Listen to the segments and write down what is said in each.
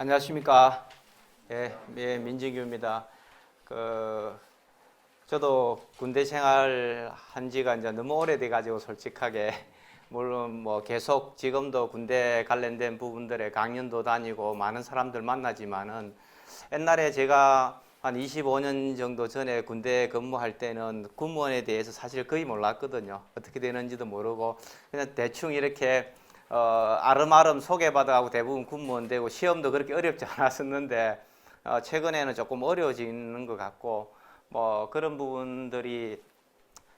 안녕하십니까. 예, 예, 민진규입니다. 그, 저도 군대 생활 한 지가 이제 너무 오래돼 가지고 솔직하게, 물론 뭐 계속 지금도 군대 관련된 부분들에 강연도 다니고 많은 사람들 만나지만은 옛날에 제가 한 25년 정도 전에 군대 근무할 때는 군무원에 대해서 사실 거의 몰랐거든요. 어떻게 되는지도 모르고 그냥 대충 이렇게 어, 아름아름 소개받아가고 대부분 군무원 되고 시험도 그렇게 어렵지 않았었는데 어, 최근에는 조금 어려워지는 것 같고 뭐 그런 부분들이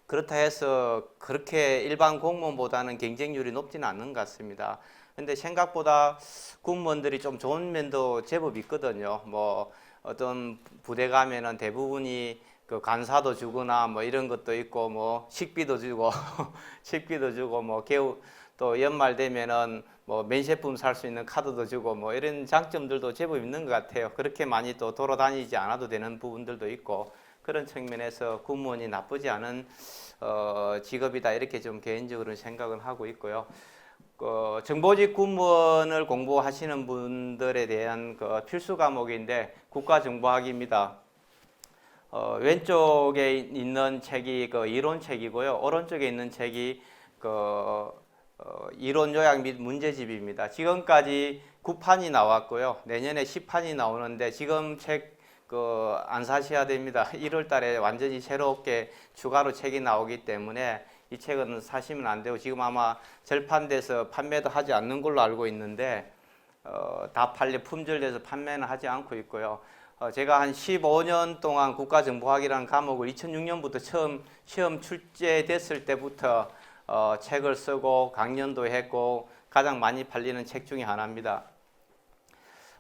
그렇다 해서 그렇게 일반 공무원보다는 경쟁률이 높지는 않는 것 같습니다. 근데 생각보다 군무원들이 좀 좋은 면도 제법 있거든요. 뭐 어떤 부대 가면은 대부분이 그 간사도 주거나 뭐 이런 것도 있고 뭐 식비도 주고 식비도 주고 뭐 개우 또 연말 되면은 뭐 면세품 살 수 있는 카드도 주고 뭐 이런 장점들도 제법 있는 것 같아요. 그렇게 많이 또 돌아다니지 않아도 되는 부분들도 있고 그런 측면에서 군무원이 나쁘지 않은 어, 직업이다 이렇게 좀 개인적으로 생각을 하고 있고요. 그 정보직 군무원을 공부하시는 분들에 대한 그 필수 과목인데 국가정보학입니다. 어, 왼쪽에 있는 책이 그 이론 책이고요. 오른쪽에 있는 책이 그 어, 이론 요약 및 문제집입니다. 지금까지 9판이 나왔고요. 내년에 10판이 나오는데 지금 책 그 안 사셔야 됩니다. 1월 달에 완전히 새롭게 추가로 책이 나오기 때문에 이 책은 사시면 안 되고 지금 아마 절판돼서 판매도 하지 않는 걸로 알고 있는데 어, 다 팔려 품절돼서 판매는 하지 않고 있고요. 어, 제가 한 15년 동안 국가정보학이라는 과목을 2006년부터 처음 시험 출제됐을 때부터 어, 책을 쓰고 강연도 했고 가장 많이 팔리는 책 중에 하나입니다.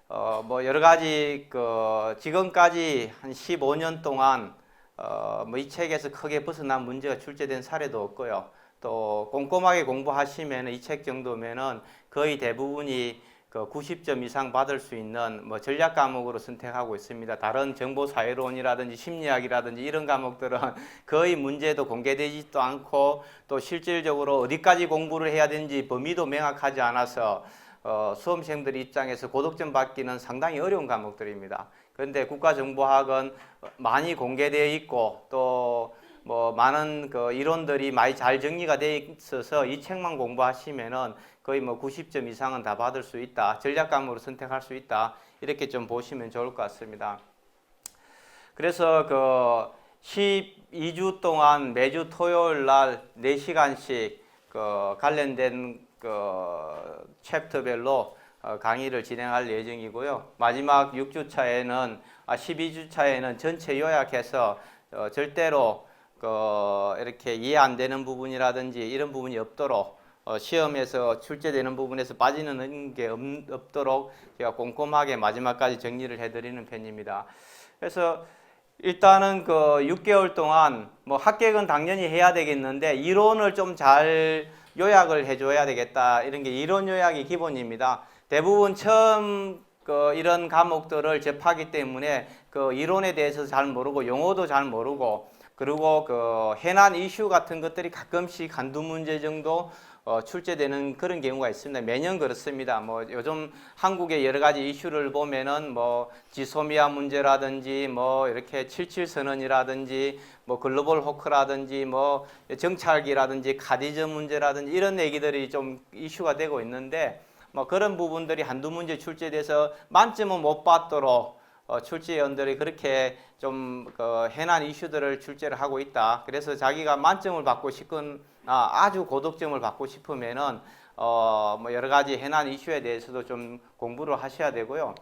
어, 뭐 여러 가지 그 지금까지 한 15년 동안 어, 뭐 이 책에서 크게 벗어난 문제가 출제된 사례도 없고요. 또 꼼꼼하게 공부하시면 이 책 정도면은 거의 대부분이 그 90점 이상 받을 수 있는 뭐 전략 과목으로 선택하고 있습니다. 다른 정보 사회론이라든지 심리학이라든지 이런 과목들은 거의 문제도 공개되지도 않고 또 실질적으로 어디까지 공부를 해야 되는지 범위도 명확하지 않아서 어, 수험생들 입장에서 고득점 받기는 상당히 어려운 과목들입니다. 그런데 국가정보학은 많이 공개되어 있고 또 뭐 많은 그 이론들이 많이 잘 정리가 되어 있어서 이 책만 공부하시면은 거의 뭐 90점 이상은 다 받을 수 있다. 전략 과목으로 선택할 수 있다. 이렇게 좀 보시면 좋을 것 같습니다. 그래서 그 12주 동안 매주 토요일 날 4시간씩 그 관련된 그 챕터별로 어, 강의를 진행할 예정이고요. 마지막 6주 차에는 아 12주 차에는 전체 요약해서 어, 절대로 그 이렇게 이해 안 되는 부분이라든지 이런 부분이 없도록 어, 시험에서 출제되는 부분에서 빠지는 게 없, 없도록 제가 꼼꼼하게 마지막까지 정리를 해드리는 편입니다. 그래서 일단은 그 6개월 동안 뭐 합격은 당연히 해야 되겠는데 이론을 좀 잘 요약을 해줘야 되겠다 이런 게 이론 요약이 기본입니다. 대부분 처음 그 이런 과목들을 접하기 때문에 그 이론에 대해서 잘 모르고 용어도 잘 모르고 그리고 그 해난 이슈 같은 것들이 가끔씩 한두 문제 정도 어, 출제되는 그런 경우가 있습니다. 매년 그렇습니다. 뭐 요즘 한국의 여러 가지 이슈를 보면은 뭐 지소미아 문제라든지 뭐 이렇게 77 선언이라든지 뭐 글로벌 호크라든지 뭐 정찰기라든지 카디저 문제라든지 이런 얘기들이 좀 이슈가 되고 있는데 뭐 그런 부분들이 한두 문제 출제돼서 만점은 못 받도록 어, 출제위원들이 그렇게 좀그 해난 이슈들을 출제를 하고 있다. 그래서 자기가 만점을 받고 싶은 아, 아주 고득점을 받고 싶으면은 어, 뭐 여러 가지 해난 이슈에 대해서도 좀 공부를 하셔야 되고요.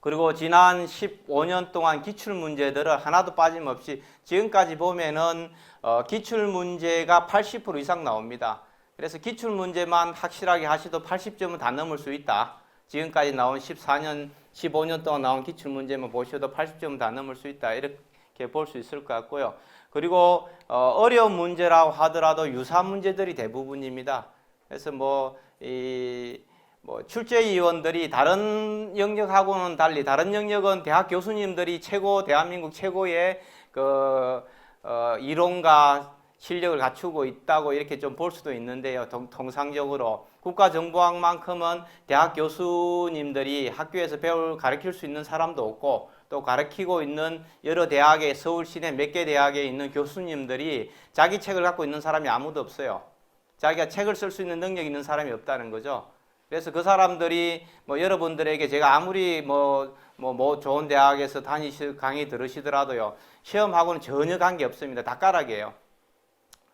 그리고 지난 15년 동안 기출 문제들을 하나도 빠짐없이 지금까지 보면은 어, 기출 문제가 80% 이상 나옵니다. 그래서 기출 문제만 확실하게 하셔도 80점은 다 넘을 수 있다. 지금까지 나온 14년, 15년 동안 나온 기출 문제만 보셔도 80점 다 넘을 수 있다. 이렇게 볼 수 있을 것 같고요. 그리고 어, 어려운 문제라고 하더라도 유사 문제들이 대부분입니다. 그래서 뭐 이 뭐 출제위원들이 다른 영역하고는 달리 다른 영역은 대학 교수님들이 최고 대한민국 최고의 그 어, 이론가 실력을 갖추고 있다고 이렇게 좀 볼 수도 있는데요. 통, 통상적으로 국가정보학만큼은 대학 교수님들이 학교에서 배울 가르칠 수 있는 사람도 없고 또 가르치고 있는 여러 대학의 서울 시내 몇 개 대학에 있는 교수님들이 자기 책을 갖고 있는 사람이 아무도 없어요. 자기가 책을 쓸 수 있는 능력이 있는 사람이 없다는 거죠. 그래서 그 사람들이 뭐 여러분들에게 제가 아무리 뭐, 뭐, 뭐 좋은 대학에서 다니시 강의 들으시더라도요, 시험하고는 전혀 관계 없습니다. 다 까락이에요.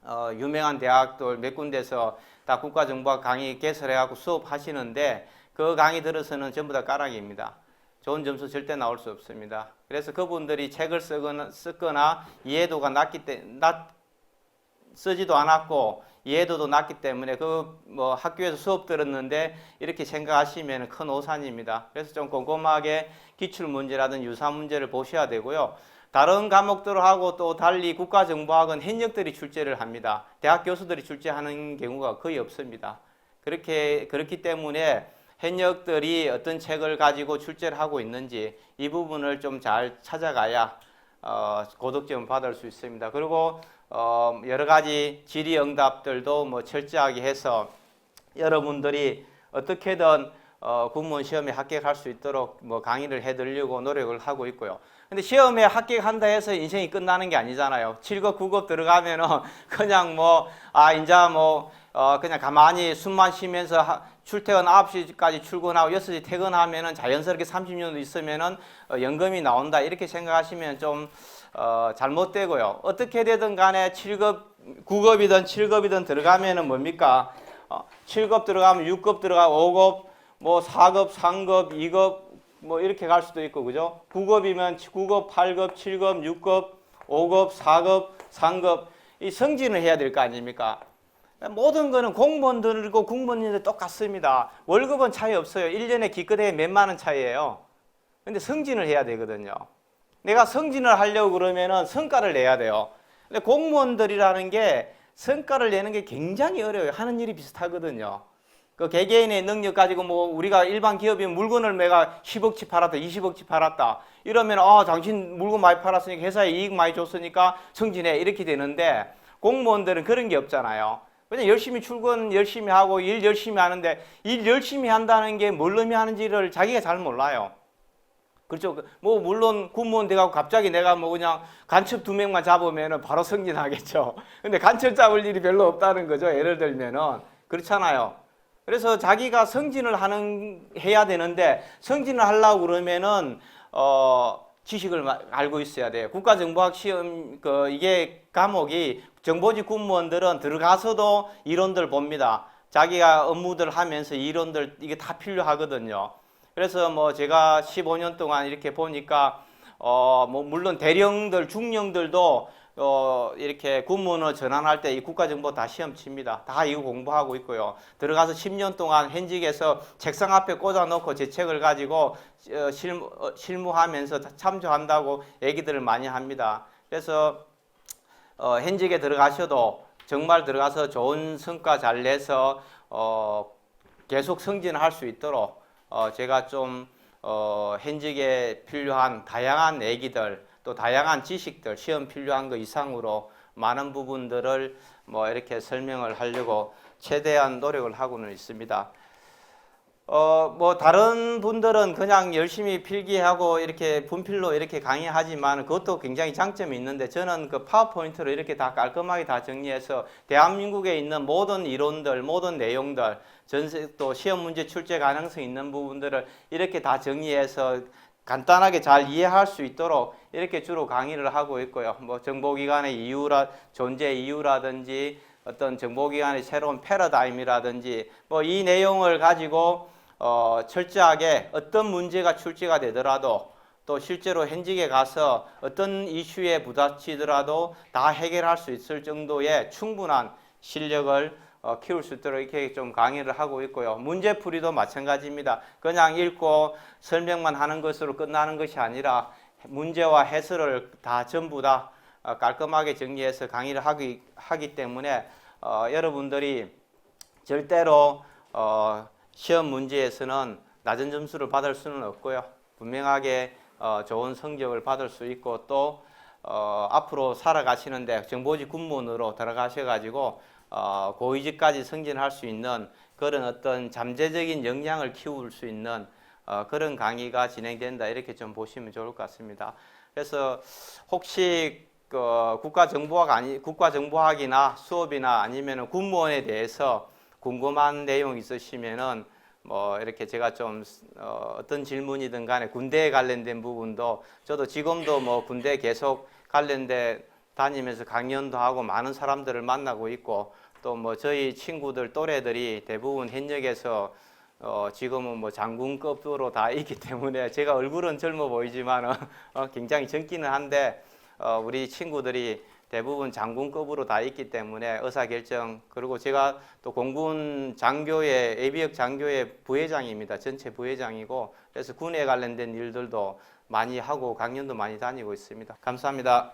어, 유명한 대학들 몇 군데서 다 국가정보학 강의 개설해갖고 수업하시는데 그 강의 들어서는 전부 다 까락입니다. 좋은 점수 절대 나올 수 없습니다. 그래서 그분들이 책을 쓰거나, 쓰거나 이해도가 낮기 때, 낮, 쓰지도 않았고 이해도도 낮기 때문에 그 뭐 학교에서 수업 들었는데 이렇게 생각하시면 큰 오산입니다. 그래서 좀 꼼꼼하게 기출 문제라든 유사 문제를 보셔야 되고요. 다른 과목들하고 또 달리 국가정보학은 현역들이 출제를 합니다. 대학 교수들이 출제하는 경우가 거의 없습니다. 그렇게 그렇기 때문에 현역들이 어떤 책을 가지고 출제를 하고 있는지 이 부분을 좀 잘 찾아가야 어, 고득점 받을 수 있습니다. 그리고 어, 여러 가지 질의응답들도 뭐 철저하게 해서 여러분들이 어떻게든 어, 군무원 시험에 합격할 수 있도록 뭐 강의를 해드리려고 노력을 하고 있고요. 근데 시험에 합격한다 해서 인생이 끝나는 게 아니잖아요. 7급, 9급 들어가면은 그냥 뭐, 아, 이제 뭐, 어, 그냥 가만히 숨만 쉬면서 하- 출퇴근 9시까지 출근하고 6시 퇴근하면은 자연스럽게 30년 있으면은 어, 연금이 나온다. 이렇게 생각하시면 좀, 어, 잘못되고요. 어떻게 되든 간에 7급, 9급이든 7급이든 들어가면은 뭡니까? 어, 7급 들어가면 6급 들어가고 5급, 뭐 4급, 3급, 2급 뭐 이렇게 갈 수도 있고 그죠? 9급이면 9급, 8급, 7급, 6급, 5급, 4급, 3급 이 승진을 해야 될 거 아닙니까? 모든 거는 공무원들이고 공무원들 똑같습니다. 월급은 차이 없어요. 1년에 기껏해 몇만 원 차이예요. 근데 승진을 해야 되거든요. 내가 승진을 하려고 그러면은 성과를 내야 돼요. 근데 공무원들이라는 게 성과를 내는 게 굉장히 어려워요. 하는 일이 비슷하거든요. 그 개개인의 능력 가지고 뭐 우리가 일반 기업이면 물건을 내가 10억치 팔았다, 20억치 팔았다. 이러면 아, 당신 물건 많이 팔았으니까 회사에 이익 많이 줬으니까 승진해. 이렇게 되는데 공무원들은 그런 게 없잖아요. 그냥 열심히 출근 열심히 하고 일 열심히 하는데 일 열심히 한다는 게 뭘 의미하는지를 자기가 잘 몰라요. 그렇죠. 그뭐 물론 군무원 돼가고 갑자기 내가 뭐 그냥 간첩 두 명만 잡으면은 바로 승진하겠죠. 근데 간첩 잡을 일이 별로 없다는 거죠. 예를 들면은 그렇잖아요. 그래서 자기가 승진을 하는 해야 되는데 승진을 하려고 그러면은 어 지식을 마- 알고 있어야 돼요. 국가정보학 시험 그 이게 과목이 정보직 군무원들은 들어가서도 이론들 봅니다. 자기가 업무들 하면서 이론들 이게 다 필요하거든요. 그래서 뭐 제가 15년 동안 이렇게 보니까 어 뭐 물론 대령들 중령들도 어 이렇게 군무원을 전환할 때 이 국가정보 다 시험 칩니다. 다 이거 공부하고 있고요. 들어가서 10년 동안 현직에서 책상 앞에 꽂아 놓고 제 책을 가지고 어, 실무, 어, 실무하면서 다 참조한다고 얘기들을 많이 합니다. 그래서 어, 현직에 들어가셔도 정말 들어가서 좋은 성과 잘 내서 어, 계속 승진할 수 있도록 어, 제가 좀 어, 현직에 필요한 다양한 얘기들 또 다양한 지식들 시험 필요한 거 이상으로 많은 부분들을 뭐 이렇게 설명을 하려고 최대한 노력을 하고는 있습니다. 어, 뭐 다른 분들은 그냥 열심히 필기하고 이렇게 분필로 이렇게 강의하지만 그것도 굉장히 장점이 있는데 저는 그 파워포인트로 이렇게 다 깔끔하게 다 정리해서 대한민국에 있는 모든 이론들, 모든 내용들, 전세 또 시험 문제 출제 가능성 있는 부분들을 이렇게 다 정리해서 간단하게 잘 이해할 수 있도록 이렇게 주로 강의를 하고 있고요. 뭐 정보기관의 이유라 존재 이유라든지 어떤 정보기관의 새로운 패러다임이라든지 뭐 이 내용을 가지고 어, 철저하게 어떤 문제가 출제가 되더라도 또 실제로 현직에 가서 어떤 이슈에 부딪히더라도 다 해결할 수 있을 정도의 충분한 실력을 어, 키울 수 있도록 이렇게 좀 강의를 하고 있고요. 문제풀이도 마찬가지입니다. 그냥 읽고 설명만 하는 것으로 끝나는 것이 아니라 문제와 해설을 다 전부 다 어, 깔끔하게 정리해서 강의를 하기, 하기 때문에 어, 여러분들이 절대로 어, 시험 문제에서는 낮은 점수를 받을 수는 없고요. 분명하게 어, 좋은 성적을 받을 수 있고 또 어, 앞으로 살아가시는데 정보직 군무원으로 들어가셔가지고 어, 고위직까지 승진할 수 있는 그런 어떤 잠재적인 역량을 키울 수 있는 어, 그런 강의가 진행된다 이렇게 좀 보시면 좋을 것 같습니다. 그래서 혹시 그 국가정보학 아니 국가정보학이나 수업이나 아니면은 군무원에 대해서 궁금한 내용 있으시면은 뭐 이렇게 제가 좀 어, 어떤 질문이든 간에 군대에 관련된 부분도 저도 지금도 뭐 군대 계속 관련돼 다니면서 강연도 하고 많은 사람들을 만나고 있고 또 뭐 저희 친구들 또래들이 대부분 현역에서 어, 지금은 뭐 장군급으로 다 있기 때문에 제가 얼굴은 젊어 보이지만 어, 굉장히 젊기는 한데 어, 우리 친구들이 대부분 장군급으로 다 있기 때문에 의사결정 그리고 제가 또 공군 장교의 예비역 장교의 부회장입니다. 전체 부회장이고 그래서 군에 관련된 일들도 많이 하고 강연도 많이 다니고 있습니다. 감사합니다.